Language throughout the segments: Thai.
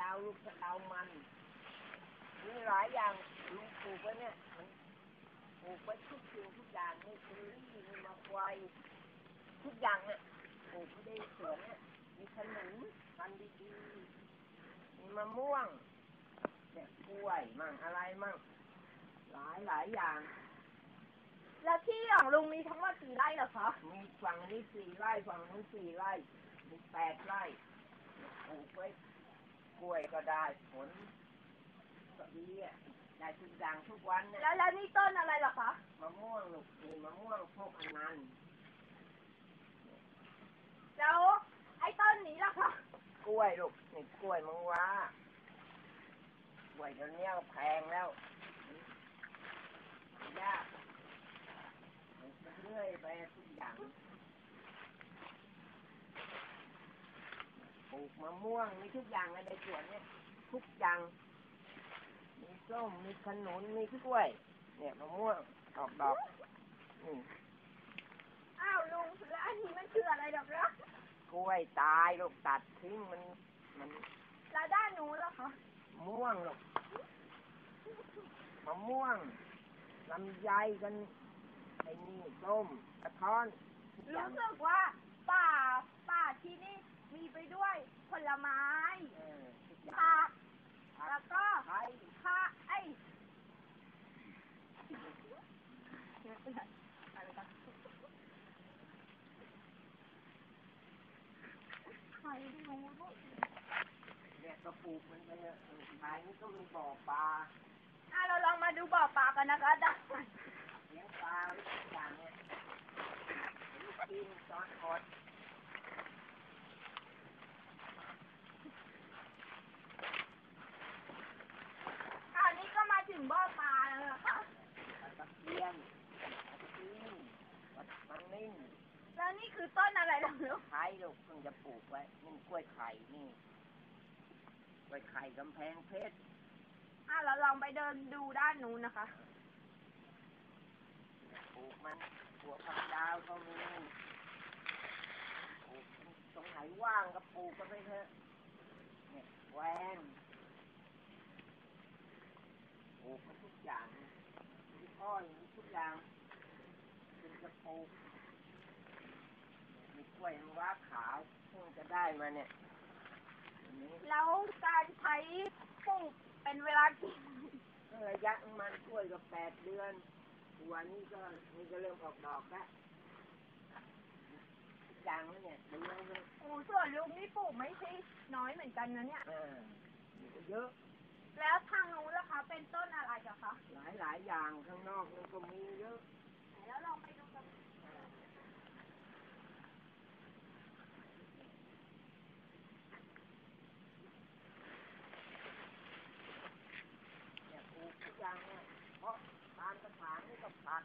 ดาวลูกกระเดามันมีหลายอย่างลุงปลูกไว้เนี่ยมันปลูกไว้ทุกสิ่งทุกอย่างนี่คือรี่มีมะไฟทุกอย่างเนี่ยปลูกไว้ในสวนเนี่ยมีขนุนมันดีๆมีมะม่วงเนี่ยกล้วยมั่งอะไรมั่งหลายหลายอย่าง แล้วที่ของลุงมีทั้งหมดกี่ไร่เหรอคะมีฝั่งนี้สี่ไร่ฝั่งนู้นสี่ไร่มีแปดไร่ปลูกไว้ กล้วยก็ได้ผลก็ดีอะได้ทุกอย่างทุกวันเนี่ยแล้วแล้วนี่ต้นอะไรเหรอคะมะม่วงลูกมีมะม่วงพวกอันนั้นแล้วไอ้ต้นนี้ล่ะคะกล้วยลูกนี่กล้วยมังวากล้วยเดี๋ยวนี้แพงแล้วยากมันเรื่อยไปทุกอย่าง ปลูกมะม่วงมีทุกอย่างในสวนเนี่ย ทุกอย่าง มีส้มมีขนุนมีกล้วย เนี่ยมะม่วงออกดอกนี่อ้าวลุงแล้วอันนี้มันคืออะไรดอกเนาะกล้วยตายลูกตัดทิ้งมันมันแล้วด้านนู้นล่ะคะม่วงลูกมะม่วงลำไยกันไอ้นี่ส้มกระท้อนทุกอย่ารู้งสึกว่าป่าป่าที่นี่ มีไปด้วยผลไม้เออทุกอย่างผักแล้วก็ไทยข้าไอ้ใครรู้ลูกเนี่ยก็ปลูกมันไปเถอะทายนี่ก็มีบ่อปลาอะเราลองมาดูบ่อปลากันนะคะได้เลี้ยงปลาทุกอย่างเนี่ยลูกกินซอสคอด คราวนี้ก็มาถึงบ่อปลาแล้วนะคะ ปลาตะเพียนปลาตะเพียนปลามันนิ่ง แล้วนี่คือต้นอะไรล่ะลูก ไข่ลูกเพิ่ งจะปลูกไว้นี่กล้วยไข่นี่กล้วยไข่กำแพงเพชรอะเราลองไปเดินดูด้านนู้นนะคะปลูกมันหัวผักดาวก็มีปลูกตรงไหนว่างก็ปลูกก็ไปเถอะเนี่ยแหวนปลูกมันทุกอย่างมีอ้อยทุกอย่างเป็นจะปลูก กล้วยน้ำว้าขาวเพิ่งจะได้มาเนี่ยอันนี้แล้วการใช้ปลูกเป็นเวลากี่ก็ระยะมันกล้วยก็แปดเดือนวันนี้ก็นี่ก็เริ่มออกดอกแล้วจางแล้วเนี่ยเดือนเลยโอ้ส่วนลูกนี่ปลูกไม่ใช่น้อยเหมือนกันนะเนี่ยอ่านี่ก็เยอะ แล้วทางนู้นล่ะคะ เป็นต้นอะไรเหรอคะ หลายหลายอย่างข้างนอกมันก็มีเยอะ แล้วลองไปดูกัน เนี่ยปลูกทุกอย่างเนี่ยเพราะตามกระถางนี่ก็ผัก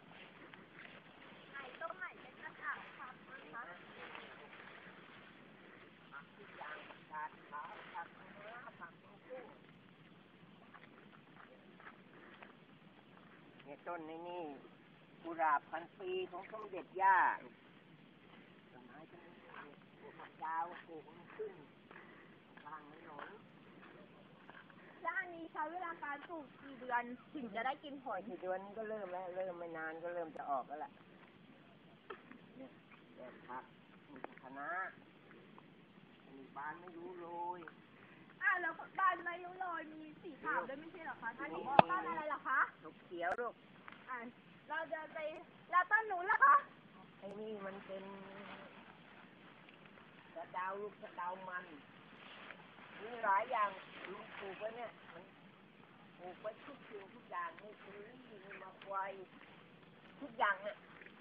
ไหนต้นไหนเป็นกระถางพับนะคะ ผักทุกอย่างผักกาดขาวผักคะน้าผักมังคุด เนี่ยต้นนี้นี่กุหลาบพันปีของสมเด็จย่าต้นไม้ต้นนี้ปลูกผักยาวปลูกมันขึ้นกลางถนนแล้วอันนี้ใช้เวลาการปลูกกี่เดือนถึงจะได้กินผพอลทีเดือนนี้ก็เริ่มแล้วเริ่มไม่นานก็เริ่มจะออกแล้วล่ะเนี่ยเนี่ยผักมีคะน้ามีบานไม่รู้โรยอ้าวแล้วบ้านไม่รู้เลยมีสีขาวด้วยไม่ใช่เหรอคะอันนี้บ้านอะไรเหรอคะลูกเขียวลูก อ่าเราจะไปแล้วต้นหนู้นล่ะคะไอ้นี่มันเป็นกระดาวลูกกระดาวมันมีหลายอย่างลุงปลูกไว้เนี่ยมันปลูกไว้ทุกสิ่งทุกอย่างนี่คือรี่มีมะไฟทุกอย่างเนี่ย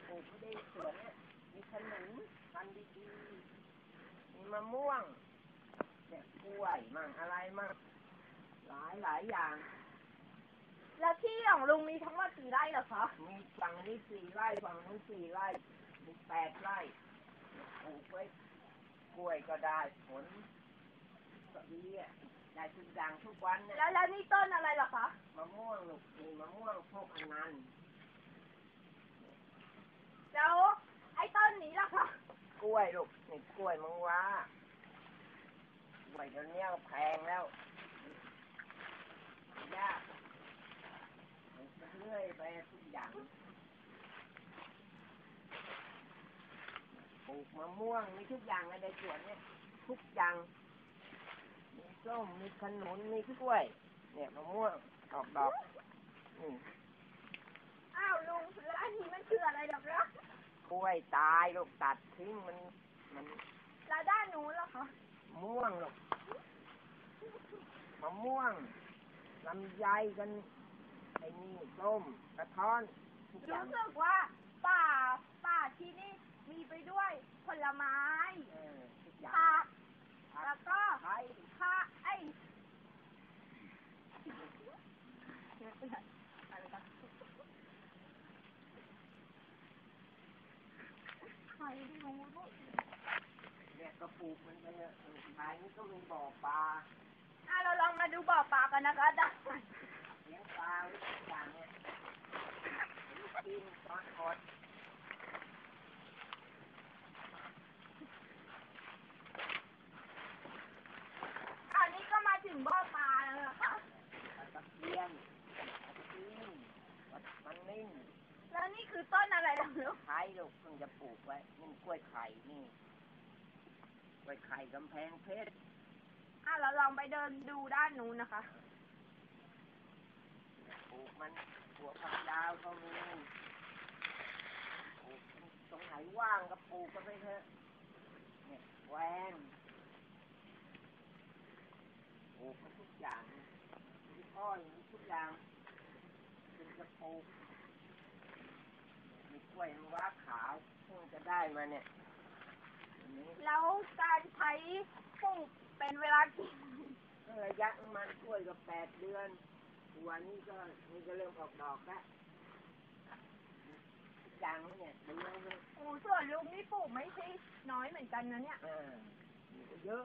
ปลูกไว้ในสวนเนี่ยมีขนุนมันดีๆมีมะม่วงเนี่ยกล้วยมั่งอะไรมั่งหลายหลายอย่าง แล้วที่ของลุงมีทั้งหมดกี่ไร่เหรอคะ มีฝั่งนี้สี่ไร่ฝั่งนู้นสี่ไร่มีแปดไร่ปลูกไว้กล้วยก็ได้ผลก็ดีอะได้ทุกอย่างทุกวันเนี่ยแล้วแล้วนี่ต้นอะไรเหรอคะมะม่วงลูกมีมะม่วงพวกอันนั้นแล้วไอ้ต้นนี้ล่ะคะกล้วยลูกนี่กล้วยมังว้ากล้วยเดี๋ยวนี้แพงแล้วยาก เรื่อยไปทุกอย่างปลูกมะม่วงมีทุกอย่างในสวนเนี่ย ทุกอย่างมีส้มมีขนุนมีกล้วย เนี่ยมะม่วงออกดอกนี่อ้าวลุงแล้วอันนี้มันคืออะไรหรอกเนาะกล้วยตายลูกตัดทิ้งมันมันแล้วด้านนู้นล่ะคะม่วงลูกมะม่วงลำไยกัน ไอ้นี่ส้มกระท้อนทุกอย่างรู้สึกว่าป่าป่าที่นี่มีไปด้วยผลไม้เออทุกอย่างผักแล้วก็ไทยผ้าไอ้ใครรู้ลูกเนี่ยก็ปลูกมันไปเถอะทายนี่ก็มีบ่อปลา อะเราลองมาดูบ่อปลากันนะคะได้ อย่างเนี่ยกินตอนอดอันนี้ก็มาถึงบ่อปลาแล้วนะคะปลาตะเพียนปลาตะเพียนปลามันนิ่งแล้วนี่คือต้นอะไรล่ะลูกไข่ลูกเพิ่งจะปลูกไว้นี่กล้วยไข่นี่กล้วยไข่กำแพงเพชรอะเราลองไปเดินดูด้านนู้นนะคะ ปลูกมันหัวผักดาวก็มีปลูกตรงไหนว่างก็ปลูกกันไปเถอะเนี่ยแหวนปลูกมันทุกอย่างมีอ้อยมีทุกอย่างเป็นจะปลูกมีกล้วยว้าขาวเพิ่งจะได้มาเนี่ยแล้วการใช้ปลูกเป็นเวลากี่ระยะมันกล้วยก็แปดเดือน วันนี้ก็นี่ก็เริ่มออกดอกแล้วอย่างเนี่ยเดือนนึงโอ้ส่วนลูกนี่ปลูกไม่ใช่น้อยเหมือนกันนะเนี่ย เออมีก็เยอะ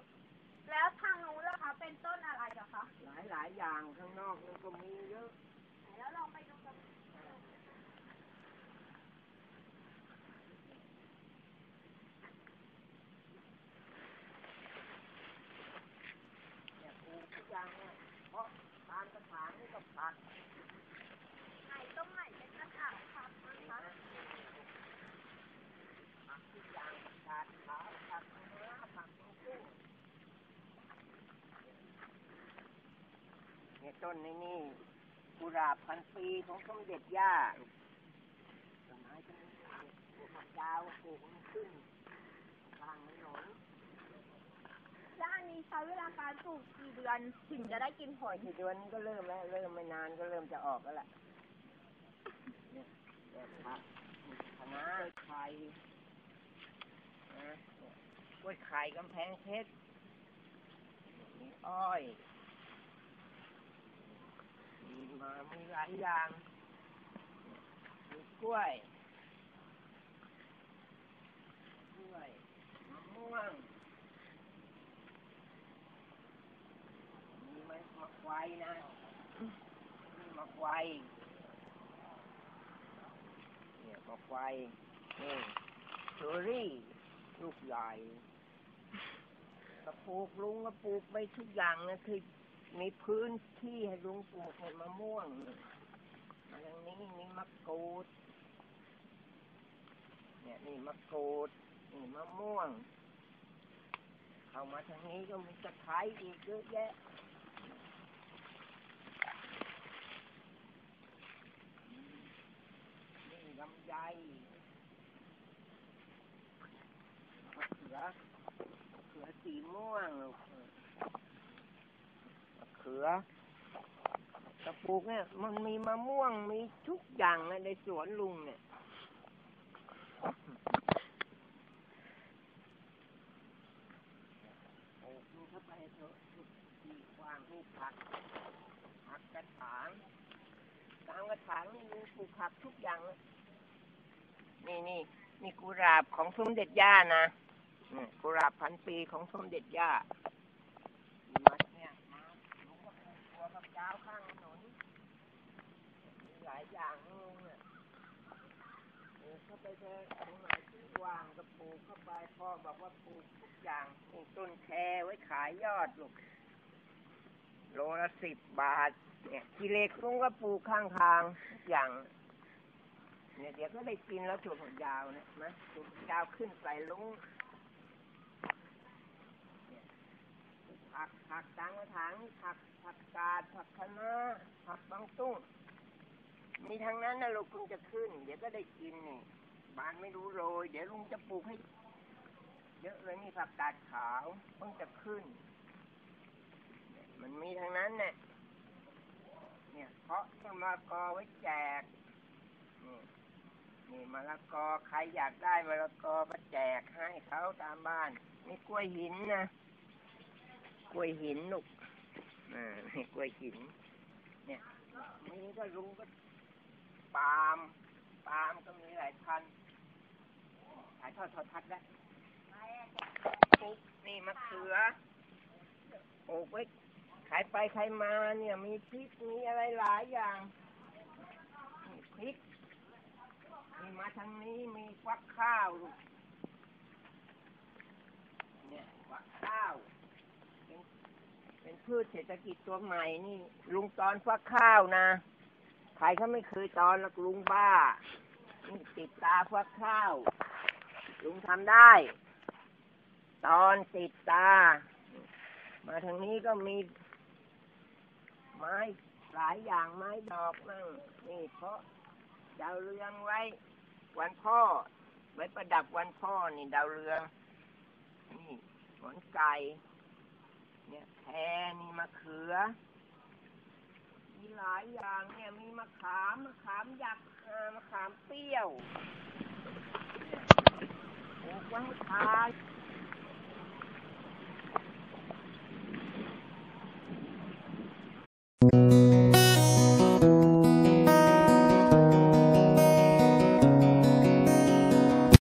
แล้วทางนู้นล่ะคะ เป็นต้นอะไรเหรอคะ หลายหลายๆอย่างข้างนอกมันก็มีเยอะ แล้วลองไปดูกัน เนี่ยปลูกทุกอย่างเนี่ยเพราะทานกระถางนี่ก็ผัก ไหนต้นไหนเป็นกระถางพับนะคะ ผักทุกอย่างผักกาดขาวผักคะน้าผักมังคุด เนี่ยต้นนี้นี่กุหลาบพันปีของสมเด็จย่าต้นไม้ต้นนี้ปลูกผักยาวปลูกมันขึ้นทางถนนแล้วอันนี้ใช้เวลาการปลูกกี่เดือนถึงจะได้กินผลกี่เดือนก็เริ่มแล้วเริ่มไม่นานก็เริ่มจะออกแล้วล่ะเนี่ยเนี่ยครับคณะไข่นะเนี่ยกล้วยไข่กำแพงเพชรมีอ้อย มีหลายอย่างมีกล้วย กล้วยมะม่วง มีไม้มะไฟนะมีมะไฟเนี่ยมะไฟนี่เชอรี่ลูกใหญ่ก็ปลูกลุงก็ปลูกไปทุกอย่างนะคือ มีพื้นที่ให้ลุงปลูกให้มะม่วงมาทางนี้มีมะกรูด เนี่ยนี่มะกรูดนี่มะม่วง เข้ามาทางนี้ก็มีตะไคร้อีกเยอะแยะนี่ลำไยมะเขือมะเขือสีม่วงลูกมะเขือตะปลูกเนี่ย มันมีมะม่วงมีทุกอย่างนะในสวนลุงเนี่ยปลูกมันเข้าไปเถอะที่กว้างที่ผักผักกระถางตามกระถางนี่ลุงปลูกผักทุกอย่างเลยนี่นี่นี่กุหลาบของสมเด็จย่านะกุหลาบพันปีของสมเด็จย่าเนี่ยมาลุงก็ปลู กตัวกับยาวข้างถนนมีหลายอย่างลุงเนี่ยมีลูกเข้าไปเถอะตรงไหนที่ว่างก็ปลูกเข้าไปพ่อบอกว่าปลูกทุกอย่างปลูกต้นแคไว้ขายยอดลูกโลละสิบบาท เนี่ยกิเลสลุงก็ปลูกข้างทางทุกอย่างเนี่ยเดี๋ยวก็ได้กินแล้วถั่วฝักยาวเนี่ยนะถั่วฝักยาวขึ้นใส่ลุงเนี่ยผั กผักตังกระถางนี่ผักผักกาดผักคะน้าผักบางตุ้งมีทางนั้นนะลูกลุงจะขึ้น เดี๋ยวก็ได้กินนี่บานไม่รู้โรย เดี๋ยวลุงจะปลูกให้ เยอะเลยนี่ผักกาดขาวเพิ่งจะขึ้น มันมีทางนั้นเนี่ยเนี่ยเพาะต้นมะละกอไว้แจกนี่นี่มะละกอใครอยากได้มะละกอมาแจกให้เขาตามบ้านนี่กล้วยหินนะ ล้วยหินลูกอ่านี่กล้วยหิน เนี่ยมีก็ลุงก็ปาล์มปาล์มก็มีหลายพันขายทอดทอดทัดได้ปุ๊บนี่มะเขือปลูกไว้ขายไปขายมาเนี่ย มีพริกมีอะไรหลายอย่างมีพริกมีมาทางนี้มีฟักข้าวลูกเนี่ยฟักข้าวเป็น เป็นพืชเศรษฐกิจตัวใหม่นี่ ลุงตอนฟักข้าวนะใครเขาไม่เคยตอนละลุงบ้านี่ติดตาฟักข้าว ลุงทำได้ ตอนติดตา มาทางนี้ก็มี ไม้หลายอย่างไม้ดอกมั่งนี่เพราะดาวเรืองไว้ วันพ่อ ไว้ประดับวันพ่อนี่ดาวเรือง นี่หอนไก่ แพรนี่มะเขือ มีหลายอย่างเนี่ยมีมะขามมะขามยักษ์มะขามเปรี้ยวปลูกว้ให้าย